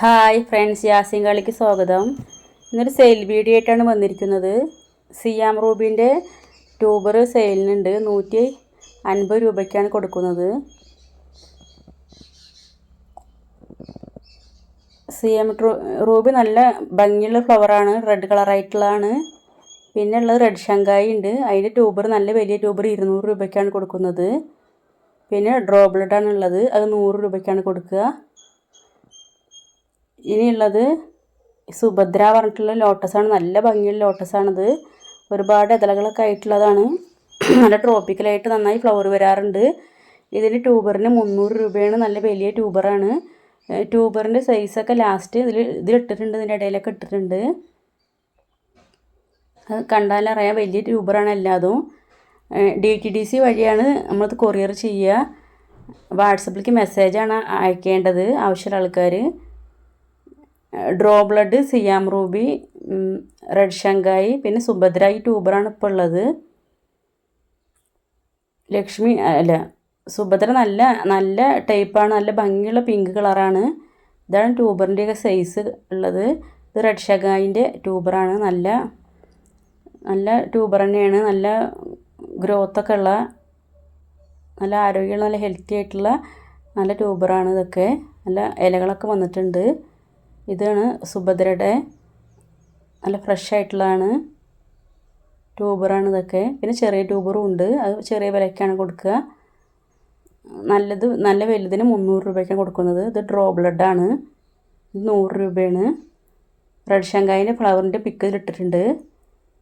Hi friends Yasin കളിക്ക് സ്വാഗതം. ഇന്നൊരു സെയിൽ വീഡിയോ ആയിട്ടാണ് വന്നിരിക്കുന്നത്. സിയാം റൂബിന്റെ ട്യൂബർ സെയിലിനുണ്ട് നൂറ്റി അൻപത് രൂപയ്ക്കാണ് കൊടുക്കുന്നത്. സിയാം റൂബി നല്ല ഭംഗിയുള്ള ഫ്ലവറാണ് റെഡ് കളറായിട്ടുള്ളതാണ് പിന്നെ ഉള്ളത് റെഡ് ഷങ്കായി ഉണ്ട്. അതിന്റെ ട്യൂബർ നല്ല വലിയ ട്യൂബർ ഇരുന്നൂറ് രൂപയ്ക്കാണ് കൊടുക്കുന്നത്. പിന്നെ ഡ്രോ ബ്ലഡാണ് ഉള്ളത്. അത് നൂറ് രൂപയ്ക്കാണ് കൊടുക്കുക. ഇനിയുള്ളത് സുഭദ്ര പറഞ്ഞിട്ടുള്ള ലോട്ടസാണ്. നല്ല ഭംഗിയുള്ള ലോട്ടസാണിത്. ഒരുപാട് ഇതളകളൊക്കെ ആയിട്ടുള്ളതാണ്. നല്ല ട്രോപ്പിക്കലായിട്ട് നന്നായി ഫ്ലവർ വരാറുണ്ട്. ഇതിന് ട്യൂബറിന് മുന്നൂറ് രൂപയാണ്. നല്ല വലിയ ട്യൂബറാണ്. ട്യൂബറിന്റെ സൈസൊക്കെ ലാസ്റ്റ് ഇതിൽ ഇതിലിട്ടിട്ടുണ്ട്. ഇതിന്റെ ഇടയിലൊക്കെ ഇട്ടിട്ടുണ്ട്. അത് കണ്ടാലറിയാം വലിയ ട്യൂബറാണ് എല്ലാതും. ഡി ടി ഡി സി വഴിയാണ് നമ്മളത് കൊറിയർ ചെയ്യുക. വാട്സപ്പിലേക്ക് മെസ്സേജാണ് അയക്കേണ്ടത് ആവശ്യമുള്ള ആൾക്കാർ ഡ്രോ ബ്ലഡ് സിയാം റൂബി റെഡ് ശങ്കായി പിന്നെ സുഭദ്ര ഈ ട്യൂബറാണ് ഇപ്പോൾ ഉള്ളത്. ലക്ഷ്മി അല്ല സുഭദ്ര നല്ല നല്ല ടൈപ്പാണ് നല്ല ഭംഗിയുള്ള പിങ്ക് കളറാണ് ഇതാണ് ട്യൂബറിന്റെയൊക്കെ സൈസ് ഉള്ളത്. ഇത് റെഡ് ഷഗായിന്റെ ട്യൂബറാണ് നല്ല നല്ല ട്യൂബർ തന്നെയാണ്. നല്ല ഗ്രോത്തൊക്കെ ഉള്ള നല്ല ആരോഗ്യമുള്ള നല്ല ഹെൽത്തി ആയിട്ടുള്ള നല്ല ട്യൂബറാണ് ഇതൊക്കെ. നല്ല ഇലകളൊക്കെ വന്നിട്ടുണ്ട്. ഇതാണ് സുഭദ്രയുടെ നല്ല ഫ്രഷ് ആയിട്ടുള്ളതാണ്. ട്യൂബറാണ് ഇതൊക്കെ. പിന്നെ ചെറിയ ട്യൂബറും ഉണ്ട്. അത് ചെറിയ വിലയ്ക്കാണ് കൊടുക്കുക. നല്ലത് നല്ല വലുതിന് മുന്നൂറ് രൂപയ്ക്കാണ് കൊടുക്കുന്നത്. ഇത് ഡ്രോ ബ്ലഡാണ് ഇത് നൂറ് രൂപയാണ്. റെഡ് ഷങ്കായിന്റെ ഫ്ലവറിന്റെ പിക്ക് ഇട്ടിട്ടുണ്ട്.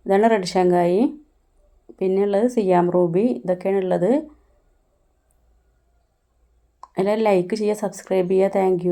ഇതാണ് റെഡ് ഷങ്കായി പിന്നെ ഉള്ളത് സിയാം റൂബി ഇതൊക്കെയാണ് ഉള്ളത്. എല്ലാവരും ലൈക്ക് ചെയ്യുക സബ്സ്ക്രൈബ് ചെയ്യുക. താങ്ക്